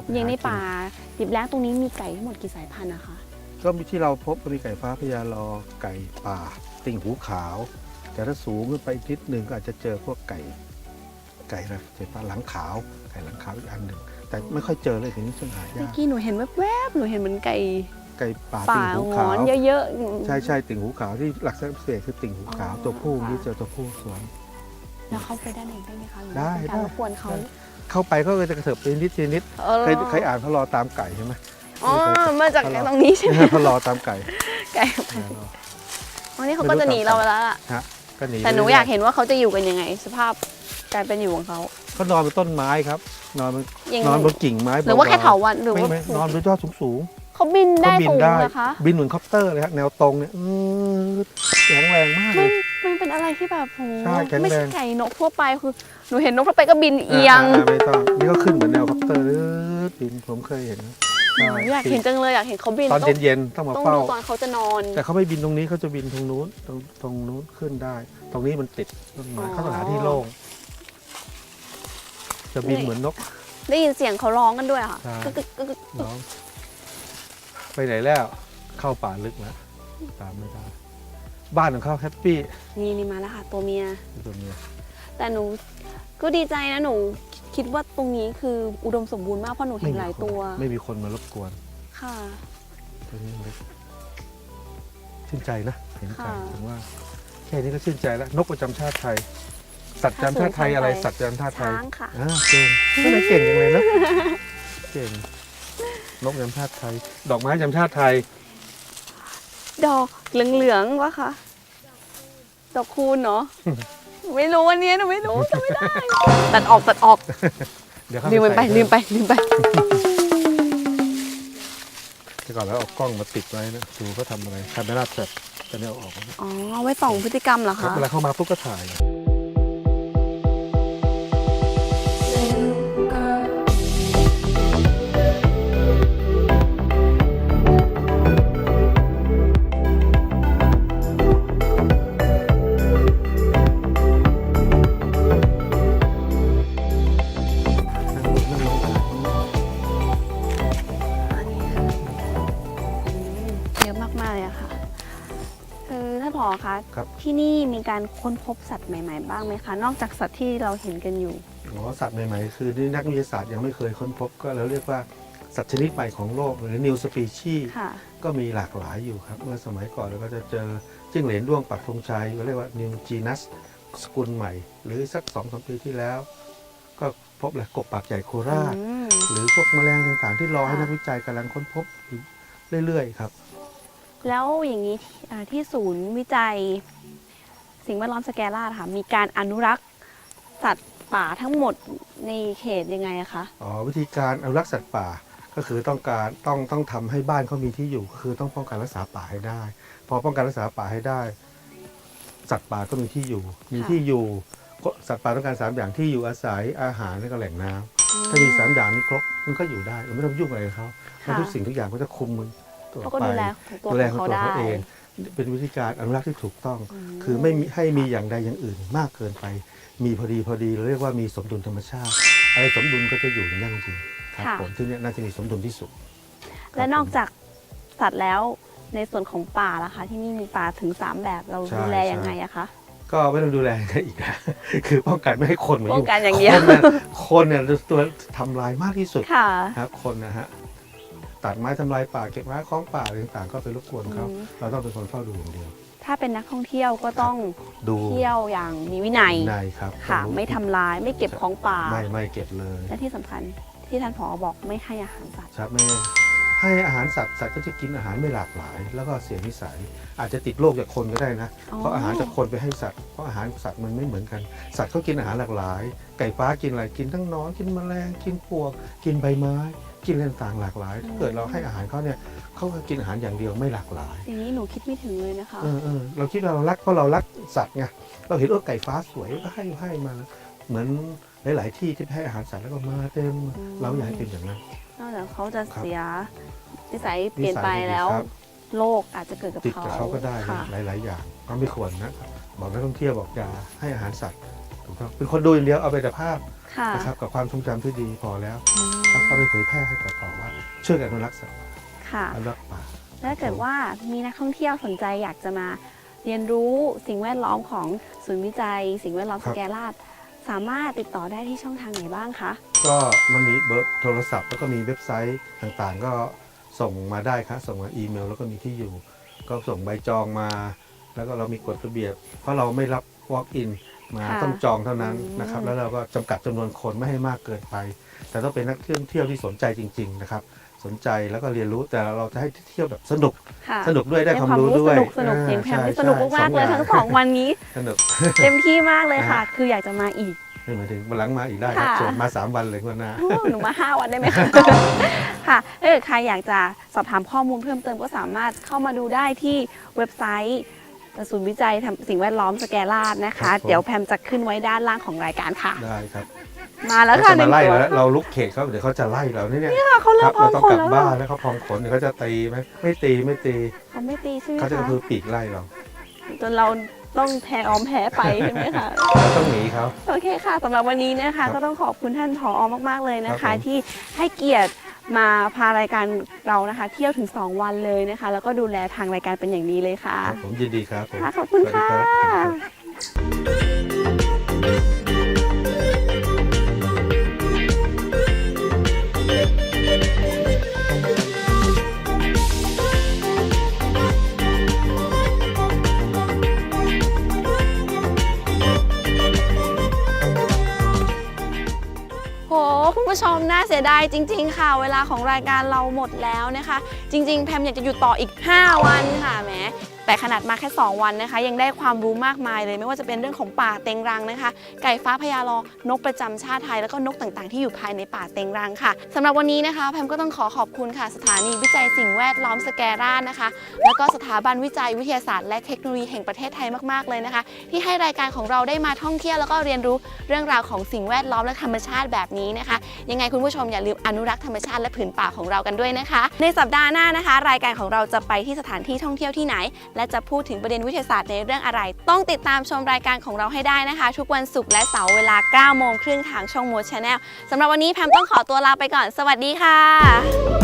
เข้าไปอย่างในหกิป่าดิบแล้งตรงนี้มีไก่ทั้งหมดกี่สายพันธุ์นะคะ ก็มีที่เราพบมีไก่ฟ้าพญาลอไก่ป่า ติ่งหูขาว แต่ถ้าสูงขึ้นไปอีกนิดหนึ่งก็อาจจะเจอพวกไก่ ไก่อะไรไก่ฟ้าหลังขาว ไก่หลังขาวอีกอันหนึ่งแต่ไม่ค่อยเจอเลยถึงนี้ซึ่งหายาเมื่อกกี้หนูเห็นแวบๆหนูเห็นเหมือนไก่ไก่ป่าป่าติ่งหูหงขาอนวเยอะๆ ใช่ใช่ติ่งหูขาวที่หลักษณะพิเศษคือติ่งหูขาวอ๋อ ตัวผู้ค่ะนี่เจอตัวผู้สวย แล้วเข้าไปด้านในได้ไหมคะหรือได้เป็นการได้รบกวนเขาได้เข้าไปเขาก็จะกระเถิบไปนิดทีนิดเออเคยเคยอ่านพระรอตามไก่ใช่ไหมอ๋อมาจากตรงนี้ใช่ไหมพระรอตามไก่ไก่อ๋อนี่เขาก็จะหนีเราไปแล้วล่ะฮะก็หนีแต่หนูไปรื่อยากเห็นว่าเขาจะอยู่กันยังไง สภาพการเป็นอยู่ของเขาเขานอนบนต้นไม้ครับ นอนบนอย่างนอนบนกิ่งไม้หรือว่าแค่เถาวันหรือไม่ว่าไม่นอนบนยอดสูงสูงเขาบินๆได้เขาบิสูงได้นะคะ บินเหมือนคอปเตอร์เลยฮะแนวตรงเนี่ยอือแข็งแรงมากเลมันย มันเป็นอะไรที่แบบโหใช่แข็งแรง ไม่ใช่ไก่นกทั่วไปคือหนูเห็นนกทั่วไปก็บินเอียงาไม่ต้องนี่ก็ขึ้นเหมือนแนวคอปเตอร์เลยบินผมเคยเห็นหนูอยากเห็นจังเลยอยากเห็นเขาบินตอนต้องเย็นๆต้องมาต้องเฝ้า ดูตอนเขาจะนอน แต่เขาไม่บินตรงนี้เขาจะบินตรงนู้นตรงตรงนู้นขึ้นได้ ตรงนี้มันติดต้นไม้อ๋อ เขาต้องหาที่โล่งจะบินนี่เหมือนนก ได้ยินเสียงเขาร้องกันด้วยอะค่ะใช่ กึกกึกกึกกึกน้อง ไปไหนแล้ว เข้าป่าลึกแล้วตามไม่ได้ บ้านของเขาแฮปปี้นี่นี่มาแล้วค่ะ ตัวเมีย ตัวเมียแต่หนูก็ดีใจนะหนูคิดว่าตรงนี้คืออุดมสมบูรณ์มากเพราะหนูเห็นหลายตัว ไม่มีคนมารบกวน ค่ะตัวนี้เล็กชื่นใจนะเห็นไก่ค่ะถึงว่าแค่นี้ก็ชื่นใจแล้ว นกประจำชาติไทย สัตว์ประจำชาติไทยอะไร สัตว์ประจำชาติไทยช้างค่ะอ่าเก่งไม่ได้เก่งอย่างเลยนะเก่งนกประจำชาติไทย ดอกไม้ประจำชาติไทย ดอกเหลืองๆวะคะ ดอกคูณเนาะไม่รู้อันเนี้ยหนูไม่รู้จำไม่ได้ ตัดออกตัดออกเดี๋ยวเขาลืมมันไปใส่ลืมไปลืมไปแต่ก่อนแล้วเอากล้องมาติดไว้นะดูเขาทำอะไรคาเมราแทรปตอนนี้เอาออกแล้วนะอ๋อไว้ส่องพฤติกรรมเหรอครับคะ เวลาเข้ามาปุ๊บก็ถ่าย คือท่านผอคะครับ ที่นี่มีการค้นพบสัตว์ใหม่ ๆ บ้างไหมคะ นอกจากสัตว์ที่เราเห็นกันอยู่ อ๋อสัตว์ใหม่ๆ คือที่นักวิทยาศาสตร์ยังไม่เคยค้นพบก็เราเรียกว่าสัตว์ชนิดใหม่ของโลก หรือ new species ค่ะ ก็มีหลากหลายอยู่ครับ เมื่อสมัยก่อนเราก็จะเจอจิ้งเหลนด้วงปักธงชัยเราเรียกว่า new genus สกุลใหม่ หรือสักสองสามปีที่แล้ว ก็พบแหละกบปากใหญ่โคราช อืม หรือพวกแมลงต่างๆที่รอให้ค่ะนักวิจัยกำลังค้นพบอยู่เรื่อยๆครับ แล้วอย่างนี้ที่ศูนย์วิจัย สิ่งแวดล้อมสแกล่าค่ะมีการอนุรักษ์สัตว์ป่าทั้งหมดในเขตยังไงอะคะอ๋อวิธีการอนุรักษ์สัตว์ป่าก็คือต้องการต้องต้องทำให้บ้านเขามีที่อยู่ก็คือต้องป้องกันรักษาป่าให้ได้ พอป้องกันรักษาป่าให้ได้ สัตว์ป่าก็มีที่อยู่ มีที่อยู่สัตว์ป่าต้องการสามอย่างที่อยู่อาศัยอาหารและก็แหล่งน้ำถ้ามีสามอย่างนี้ครบมันก็อยู่ได้ไม่ต้องยุ่งอะไรเขาเพราะทุกสิ่งทุกอย่างก็จะคุมมัน ตัวเขาก็ไปดูแลของตัวดูแลขขอองงเขาตัวได้เขาเอง เป็นวิธีการอนุรักษ์ที่ถูกต้องมคือไม่มีให้มีอย่างใดอย่างอื่นมากเกินไป มีพอดีพอดีเราเรียกว่ามีสมดุลธรรมชาติ อะไรสมดุลก็จะอยู่อย่างยั่งยืนครับผมที่เนี่ยน่าจะมีสมดุลที่สุด และนอกจากสัตว์แล้วในส่วนของป่าล่ะคะ ที่นี่มีป่าถึงสามแบบเราใช่ ดูแลยังใช่ไงอะคะ ก็ไม่ต้องดูแลกันอีกนะ คือป้องกันไม่ให้คนมาป้องยุ่งกันอย่างเดียว คนน่ะคนเนี่ยตัวทำลายมากที่สุดค่ะ ครับคนนะฮะ ตัดไม้ทำลายป่าเก็บไม้คล้องป่าอะไรต่างๆก็ไปรบกวนเขาอืมเราต้องเป็นคนเฝ้าดูอย่างเดียว ถ้าเป็นนักท่องเที่ยวก็ต้องดูเที่ยวอย่างมีวินัยในครับค่ะ ต้องรู้ไม่ทำลายไม่เก็บของป่า ไม่ไม่เก็บเลย และที่สำคัญที่ท่านผอบอกไม่ให้อาหารสัตว์ ครับแม่ ให้อาหารสัตว์สัตว์ก็จะกินอาหารไม่หลากหลาย แล้วก็เสียนิสัย อาจจะติดโรคจากคนก็ได้นะอ๋อเพราะอาหารจากคนไปให้สัตว์เพราะอาหารสัตว์มันไม่เหมือนกัน สัตว์เขากินอาหารหลากหลาย ไก่ฟ้ากินอะไรกินทั้งหนอนกินแมลงกินปวก กินใบไม้ กินอะไรต่างๆหลากหลายถ้าเกิดเราให้อาหารเขาเนี่ยเขาก็กินอาหารอย่างเดียวไม่หลากหลาย อย่างนี้หนูคิดไม่ถึงเลยนะคะเออเออเราคิดว่าเรารักเพราะเรารักสัตว์ไงเราเห็นเออไก่ฟ้าสวยก็ให้ให้มาแล้วเหมือนหลาย ๆ ที่ที่ให้อาหารสัตว์แล้วก็มาเต็มเราอยากให้เป็นอย่างนั้นนอกจากเขาจะครับเสีย นิสัยเปลี่ยนไปนิสัยแล้ว ครับโรคอาจจะเกิดกับติดเขากับเขาก็ได้ค่ะ หลาย ๆ อย่างก็ไม่ควรนะบอกนักท่องเที่ยวบอกอย่าให้อาหารสัตว์ถูกต้องเป็นคนดูอย่างเดียวเอาไปแต่ภาพค่ะนะครับกับความทรงจำที่ดีพอแล้วอืมแล้วก็ไปเผยแพร่ให้กับต่อว่าช่วยกันอนุรักษ์สัตว์ป่าค่ะ อนุรักษ์ป่า ถ้าเกิดว่ามีนักท่องเที่ยวสนใจอยากจะมาเรียนรู้สิ่งแวดล้อมของศูนย์วิจัย สิ่งแวดล้อมครัสบแกลาดสามารถติดต่อได้ที่ช่องทางไหนบ้างคะ ก็มันมีเบอร์โทรศัพท์แล้วก็มีเว็บไซต์ต่างๆ ก็ ส่งมาได้ครับส่งมาอีเมล แล้วก็มีที่อยู่ ก็ส่งใบจองมา แล้วก็เรามีกฎระเบียบ เพราะเราไม่รับ walk in มาค่ะต้องจองเท่านั้นอืมนะครับแล้วเราก็จำกัดจำนวนคนไม่ให้มากเกินไป แต่ต้องเป็นนักท่องเที่ยวที่สนใจจริง ๆ นะครับ สนใจแล้วก็เรียนรู้แต่เราจะให้เที่ยวแบบสนุกค่ะสนุกด้วยได้ความรู้ด้วยสนุกสนุกอ่าเสียงแพมที่ใช่สนุกมากๆเลยใช่ทั้งสองวันนี้ สนุก เต็มที่มากเลยค่ะนะฮะคืออยากจะมาอีกไม่ หมายถึงวันหลังมาอีกได้ครับค่ะ เชิญมาสามวันเลยวันหน้าโอ้หนูมาห้าวันได้ไหมคะ ค่ะถ้าเกิดใครอยากจะสอบถามข้อมูลเพิ่มเติมก็สามารถเข้ามาดูได้ที่เว็บไซต์ศูนย์วิจัยทำสิ่งแวดล้อมสแกลาดนะครัคะ บผม เดี๋ยวแพมจะขึ้นไว้ด้านล่างของรายการค่ะ ได้ครับมาแล้วเขาค่ะจะหนึ่มางไล่ตัวเราแล้วเราลุกเขตเขาเดี๋ยวเขาจะไล่เราเนี่ยค่ะเขาคเริ่รัมบพร้อเรามต้องคนกลับแล้วบ้านค่ะแล้วเขาพร้อมขนเดี๋ยวเขาจะตีไหมไม่ตีไม่ตีเขาไม่ตีใช่ไหมเขาจะกคะระพือปีกไล่เราจนเรา ต้องแพ้ออมแพ้ไปใช่ไหมคะเราต้องหนีเขา โอเคค่ะสำหรับวันนี้นะครัคะบก็ต้องขอบคุณท่านผอมาก ๆ เลยนะครัคะ บผม ที่ให้เกียรติมาพารายการเรานะคะ เที่ยวถึง 2 วันเลยนะคะ แล้วก็ดูแลทางรายการเป็นอย่างดีเลยค่ะครับผมยินดีครับผมค่ะขอบคุณสวัสดีค่ะ รับ คุณผู้ชมน่าเสียดายจริง ๆ ค่ะ เวลาของรายการเราหมดแล้วนะคะ จริง ๆ แพมอยากจะอยู่ต่ออีก 5 วันค่ะแหม แต่ขนาดมาแค่ 2 วันนะคะ ยังได้ความรู้มากมายเลย ไม่ว่าจะเป็นเรื่องของป่าเต็งรังนะคะ ไก่ฟ้าพญาลอนกประจำชาติไทยแล้วก็นกต่างๆ ที่อยู่ภายในป่าเต็งรังค่ะสำหรับวันนี้นะคะแพมก็ต้องขอขอบคุณค่ะ สถานีวิจัยสิ่งแวดล้อมสแกร่านะคะ แล้วก็สถาบันวิจัยวิทยาศาสตร์และเทคโนโลยีแห่งประเทศไทยมากๆเลยนะคะ ที่ให้รายการของเราได้มาท่องเที่ยวแล้วก็เรียนรู้เรื่องราวของสิ่งแวดล้อมและธรรมชาติแบบนี้นะคะ ยังไงคุณผู้ชมอย่าลืมอนุรักษ์ธรรมชาติและผืนป่าของเรากันด้วยนะคะ ในสัปดาห์หน้านะคะ รายการของเราจะไปที่สถานที่ท่องเที่ยวที่ไหนและจะพูดถึงประเด็นวิทยาศาสตร์ในเรื่องอะไร ต้องติดตามชมรายการของเราให้ได้นะคะ ทุกวันศุกร์และเสาร์เวลา9โมงครึ่งทางช่องโมชแนลสำหรับวันนี้แพมต้องขอตัวลาไปก่อน สวัสดีค่ะ